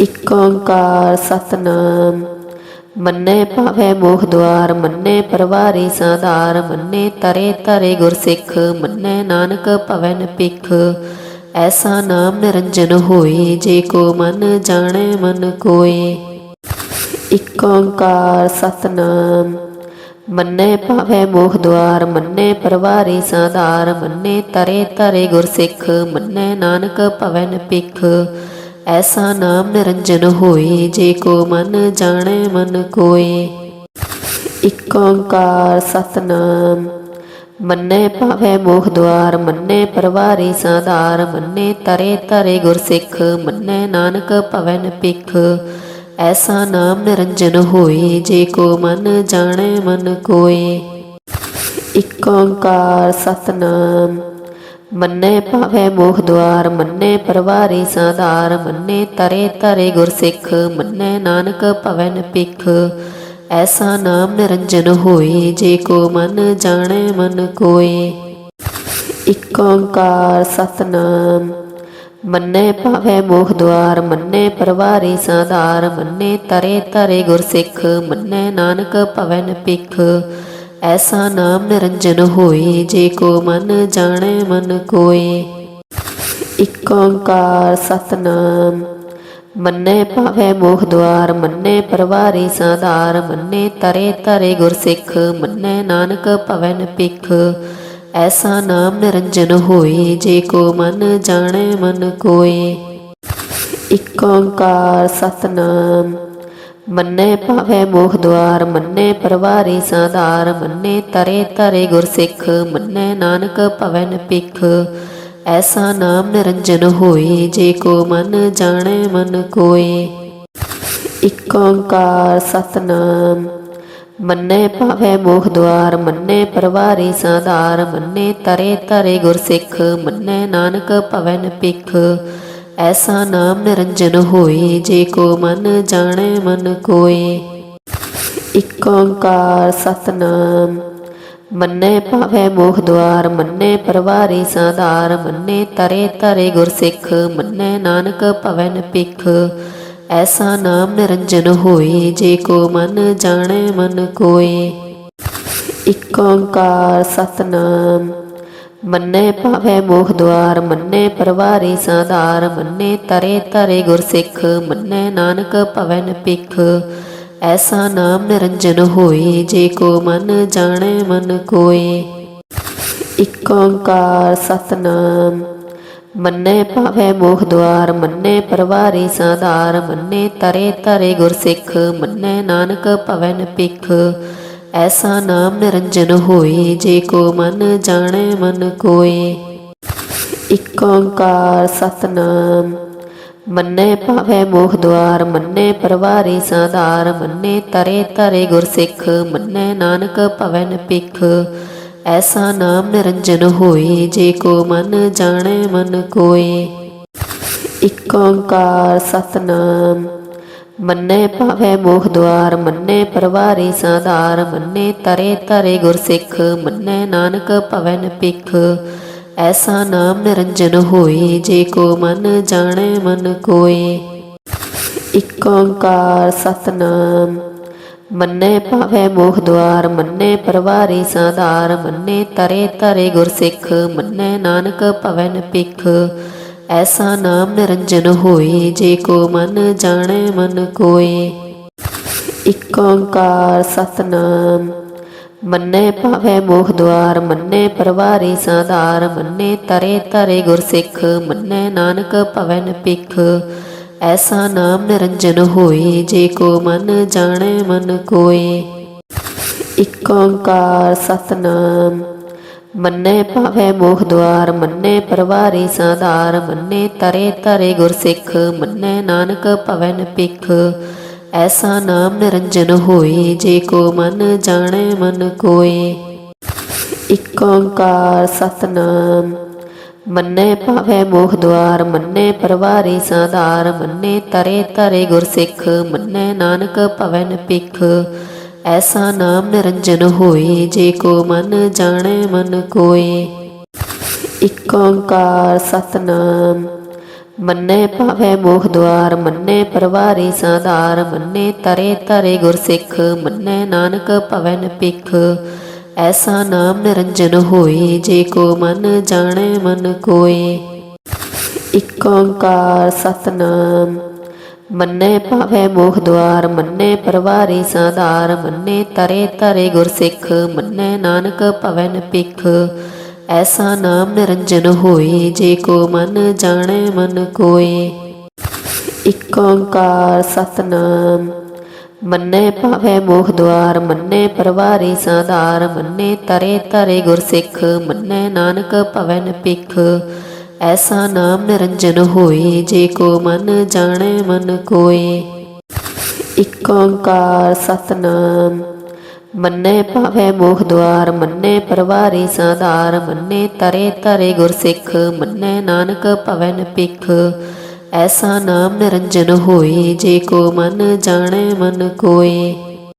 ਇਕ ਓੰਕਾਰ ਸਤਨਾਮ। ਮੰਨੇ ਭਾਵੇ ਮੋਹ ਦੁਆਰ, ਮੰਨੇ ਪਰਵਾਰੀ ਸਾਧਾਰ, ਮੰਨੇ ਤਰੇ ਤਰੇ ਗੁਰ ਸਿੱਖ ਮੰਨੇ ਨਾਨਕ ਭਵਨ ਪਿਖ ਐਸਾ ਨਾਮ ਨਿਰੰਜਨ ਹੋਏ, ਜੇ ਕੋ ਮਨ ਜਾਣੈ ਮਨ ਕੋਏ। ਇਕ ਓੰਕਾਰ ਸਤਨਾਮ। ਮੰਨੇ ਭਾਵੇ ਮੋਹ ਦੁਆਰ, ਮੰਨੇ ਪਰਵਾਰੀ ਸਾਧਾਰ, ਮੰਨੇ ਤਰੇ ਤਰੇ ਗੁਰ ਸਿੱਖ ਮੰਨੇ ਨਾਨਕ ਭਵਨ ਪਿਖ ਐਸਾ ਨਾਮ ਨਿਰੰਜਨ ਹੋਏ, ਜੇ ਕੋ ਮਨ ਜਾਣੈ, ਮਨ ਕੋਏ। ਇਕ ਓੰਕਾਰ ਸਤਨਾਮ, ਮੰਨੇ ਭਾਵੇ ਮੋਹ ਦੁਆਰ, ਮੰਨੇ ਪਰਵਾਰੀ ਸਾਧਾਰ, ਮੰਨੇ ਤਰੇ ਤਰੇ ਗੁਰ ਸਿੱਖ, ਮੰਨੇ ਨਾਨਕ ਭਵਨ ਪਿਖ ਐਸਾ ਨਾਮ ਨਿਰੰਜਨ ਹੋਏ, ਜੇ ਕੋ ਮਨ ਜਾਣੇ, ਮਨ ਕੋਏ। ਇਕ ਓੰਕਾਰ ਸਤਨਾਮ ਮੰਨੇ ਭਾਵੇ ਮੋਹ ਦੁਆਰ, ਮੰਨੇ ਪਰਵਾਰੀ ਸਾਧਾਰ ਮੰਨੇ ਤਰੇ ਤਰੇ ਗੁਰ ਸਿੱਖ ਮੰਨੇ ਨਾਨਕ ਭਵਨ ਪਿਖ ਐਸਾ ਨਾਮ ਨਿਰੰਜਨ ਹੋਈ ਜੇ ਕੋ ਮਨ ਜਾਣੈ ਮਨ ਕੋਏ। ਇਕ ਓੰਕਾਰ ਸਤਨਾਮ, ਮੰਨੇ ਭਾਵੇ ਮੋਹ ਦੁਆਰ, ਮੰਨੇ ਪਰਵਾਰੀ ਸਾਧਾਰ ਮੰਨੇ ਤਰੇ ਤਰੇ ਗੁਰ ਸਿੱਖ ਮੰਨੇ ਨਾਨਕ ਭਵਨ ਪਿਖ ਐਸਾ ਨਾਮ ਨਿਰੰਜਨ ਹੋਈ ਜੇ ਕੋ ਮਨ ਜਾਣੈ, ਮਨ ਕੋਏ। ਇਕ ਓੰਕਾਰ ਸਤਨਾਮ, ਮੰਨੇ ਭਾਵੇ ਮੋਖ ਦੁਆਰ, ਮੰਨੇ ਪਰਵਾਰੀ ਸਾਧਾਰ, ਮੰਨੇ ਤਰੇ ਤਰੇ ਗੁਰ ਸਿੱਖ ਮੰਨੇ ਨਾਨਕ ਭਵਨ ਪਿਖ ਐਸਾ ਨਾਮ ਨਿਰੰਜਨ ਹੋਏ, ਜੇ ਕੋ ਮਨ ਜਾਣੈ, ਮਨ ਕੋਏ। ਇਕ ਓੰਕਾਰ ਸਤਨਾਮ ਮੰਨੇ ਭਾਵੇ ਮੋਹ ਦੁਆਰ, ਮੰਨੇ ਪਰਵਾਰੀ ਸਾਧਾਰ, ਮੰਨੇ ਤਰੇ ਤਰੇ ਗੁਰ ਸਿੱਖ ਮੰਨੇ ਨਾਨਕ ਭਵਨ ਪਿਖ ਐਸਾ ਨਾਮ ਨਿਰੰਜਨ ਹੋਏ, ਜੇ ਕੋ ਮਨ ਜਾਣੈ ਮਨ ਕੋਏ। ਇਕ ਓੰਕਾਰ ਸਤਨਾਮ, ਮੰਨੇ ਭਾਵੇ ਮੋਹ ਦੁਆਰ, ਮੰਨੇ ਪਰਵਾਰੀ ਸਾਧਾਰ, ਮੰਨੇ ਤਰੇ ਤਰੇ ਗੁਰ ਸਿੱਖ ਮੰਨੇ ਨਾਨਕ ਭਵਨ ਪਿਖ ਐਸਾ ਨਾਮ ਨਿਰੰਜਨ ਹੋਏ, ਜੇ ਕੋ ਮਨ ਜਾਣੈ, ਮਨ ਕੋਏ। ਇਕ ਓੰਕਾਰ ਸਤਨਾਮ, ਮੰਨੇ ਭਾਵੇ ਮੋਹ ਦੁਆਰ, ਮੰਨੇ ਪਰਵਾਰੀ ਸਾਧਾਰ, ਮੰਨੇ ਤਰੇ ਤਰੇ ਗੁਰ ਸਿੱਖ, ਮੰਨੇ ਨਾਨਕ ਭਵਨ ਪਿਖ ਐਸਾ ਨਾਮ ਨਿਰੰਜਨ ਹੋਏ, ਜੇ ਕੋ ਮਨ ਜਾਣੈ, ਮਨ ਕੋਏ। ਇਕ ਓੰਕਾਰ ਸਤਨਾਮ ਮੰਨੇ ਭਾਵੇ ਮੋਹ ਦੁਆਰ, ਮੰਨੇ ਪਰਵਾਰੀ ਸਾਧਾਰ, ਮੰਨੇ ਤਰੇ ਤਰੇ ਗੁਰ ਸਿੱਖ ਮੰਨੇ ਨਾਨਕ ਭਵਨ ਪਿਖ ਐਸਾ ਨਾਮ ਨਿਰੰਜਨ ਹੋਈ ਜੇ ਕੋ ਮਨ ਜਾਣੈ ਮਨ ਕੋਏ। ਇਕ ਓੰਕਾਰ ਸਤਨਾਮ, ਮੰਨੇ ਭਾਵੇ ਮੋਹ ਦੁਆਰ, ਮੰਨੇ ਪਰਵਾਰੀ ਸਾਧਾਰ, ਮੰਨੇ ਤਰੇ ਤਰੇ ਗੁਰ ਸਿੱਖ ਮੰਨੇ ਨਾਨਕ ਭਵਨ ਪਿਖ ਐਸਾ ਨਾਮ ਨਿਰੰਜਨ ਹੋਈ ਜੇ ਕੋ ਮਨ ਜਾਣੈ, ਮਨ ਕੋਏ। ਇਕ ਓੰਕਾਰ ਸਤਨਾਮ, ਮੰਨੇ ਭਾਵੇ ਮੋਖ ਦੁਆਰ, ਮੰਨੇ ਪਰਵਾਰੀ ਸਾਧਾਰ, ਮੰਨੇ ਤਰੇ ਤਰੇ ਗੁਰ ਸਿੱਖ, ਮੰਨੇ ਨਾਨਕ ਭਵਨ ਪਿਖ ਐਸਾ ਨਾਮ ਨਿਰੰਜਨ ਹੋਏ, ਜੇ ਕੋ ਮਨ ਜਾਣੈ, ਮਨ ਕੋਏ। ਇਕ ਓੰਕਾਰ ਸਤਨਾਮ ਮੰਨੇ ਭਾਵੇ ਮੋਹ ਦੁਆਰ, ਮੰਨੇ ਪਰਵਾਰੀ ਸਾਧਾਰ ਮੰਨੇ ਤਰੇ ਤਰੇ ਗੁਰ ਸਿੱਖ ਮੰਨੇ ਨਾਨਕ ਭਵਨ ਪਿਖ ਐਸਾ ਨਾਮ ਨਿਰੰਜਨ ਹੋਈ, ਜੇ ਕੋ ਮਨ ਜਾਣੈ ਮਨ ਕੋਏ। ਇਕ ਓੰਕਾਰ ਸਤਨਾਮ, ਮੰਨੇ ਭਾਵੇ ਮੋਹ ਦੁਆਰ, ਮੰਨੇ ਪਰਵਾਰੀ ਸਾਧਾਰ ਮੰਨੇ ਤਰੇ ਤਰੇ ਗੁਰ ਸਿੱਖ ਮੰਨੇ ਨਾਨਕ ਭਵਨ ਪਿਖ ਐਸਾ ਨਾਮ ਨਿਰੰਜਨ ਹੋਏ ਜੇ ਕੋ ਮਨ ਜਾਣੈ ਮਨ ਕੋਏ। ਇਕ ਓੰਕਾਰ ਸਤਨਾਮ, ਮੰਨੇ ਭਾਵੇ ਮੋਹ ਦੁਆਰ, ਮੰਨੇ ਪਰਵਾਰੀ ਸਾਧਾਰ, ਮੰਨੇ ਤਰੇ ਤਰੇ ਗੁਰ ਸਿੱਖ, ਮੰਨੇ ਨਾਨਕ ਭਵਨ ਪਿਖ ਐਸਾ ਨਾਮ ਨਿਰੰਜਨ ਹੋਏ ਜੇ ਕੋ ਮਨ ਜਾਣੈ ਮਨ ਕੋਏ। ਇਕ ਓੰਕਾਰ ਸਤਨਾਮ ਮੰਨੇ ਭਾਵੇ ਮੋਹ ਦੁਆਰ, ਮੰਨੇ ਪਰਵਾਰੀ ਸਾਧਾਰ, ਮੰਨੇ ਤਰੇ ਤਰੇ ਗੁਰ ਸਿੱਖ ਮੰਨੇ ਨਾਨਕ ਭਵਨ ਪਿਖ ਐਸਾ ਨਾਮ ਨਿਰੰਜਨ ਹੋਈ, ਜੇ ਕੋ ਮਨ ਜਾਣੈ ਮਨ ਕੋਏ। ਇਕ ਓੰਕਾਰ ਸਤਨਾਮ, ਮੰਨੇ ਭਾਵੇ ਮੋਹ ਦੁਆਰ, ਮੰਨੇ ਪਰਵਾਰੀ ਸਾਧਾਰ, ਮੰਨੇ ਤਰੇ ਤਰੇ ਗੁਰ ਸਿੱਖ ਮੰਨੇ ਨਾਨਕ ਭਵਨ ਪਿਖ ਐਸਾ ਨਾਮ ਨਿਰੰਜਨ ਹੋਈ ਜੇ ਕੋ ਮਨ ਜਾਣੈ ਮਨ ਕੋਏ। ਇਕ ਓੰਕਾਰ ਸਤਨਾਮ, ਮੰਨੇ ਭਾਵੇ ਮੋਖ ਦੁਆਰ, ਮੰਨੇ ਪਰਵਾਰੀ ਸਾਧਾਰ, ਮੰਨੇ ਤਰੇ ਤਰੇ ਗੁਰ ਸਿੱਖ, ਮੰਨੇ ਨਾਨਕ ਭਵਨ ਪਿਖ ਐਸਾ ਨਾਮ ਨਿਰੰਜਨ ਹੋਏ ਜੇ ਕੋ ਮਨ ਜਾਣੈ ਮਨ ਕੋਏ। ਇਕ ਓੰਕਾਰ ਸਤਨਾਮ ਮੰਨੇ ਭਾਵੇ ਮੋਹ ਦੁਆਰ, ਮੰਨੇ ਪਰਵਾਰੀ ਸਾਧਾਰ, ਮੰਨੇ ਤਰੇ ਤਰੇ ਗੁਰ ਸਿੱਖ, ਮੰਨੇ ਨਾਨਕ ਭਵਨ ਪਿਖ ਐਸਾ ਨਾਮ ਨਿਰੰਜਨ ਹੋਈ ਜੇ ਕੋ ਮਨ ਜਾਣੈ ਮਨ ਕੋਏ। ਇਕ ਓੰਕਾਰ ਸਤਨਾਮ, ਮੰਨੇ ਭਾਵੇ ਮੋਹ ਦੁਆਰ, ਮੰਨੇ ਪਰਵਾਰੀ ਸਾਧਾਰ, ਮੰਨੇ ਤਰੇ ਤਰੇ ਗੁਰ ਸਿੱਖ, ਮੰਨੇ ਨਾਨਕ ਭਵਨ ਪਿਖ ਐਸਾ ਨਾਮ ਨਿਰੰਜਨ ਹੋਈ ਜੇ ਕੋ ਮਨ ਜਾਣੈ ਮਨ ਕੋਏ। ਇਕ ਓੰਕਾਰ ਸਤਨਾਮ, ਮੰਨੇ ਭਾਵੇ ਮੋਖ ਦੁਆਰ, ਮੰਨੇ ਪਰਵਾਰੀ ਸਾਧਾਰ, ਮੰਨੇ ਤਰੇ ਤਰੇ ਗੁਰ ਸਿੱਖ, ਮੰਨੇ ਨਾਨਕ ਭਵਨ ਪਿਖ ਐਸਾ ਨਾਮ ਨਿਰੰਜਨ ਹੋਏ ਜੇ ਕੋ ਮਨ ਜਾਣੈ ਮਨ ਕੋਏ।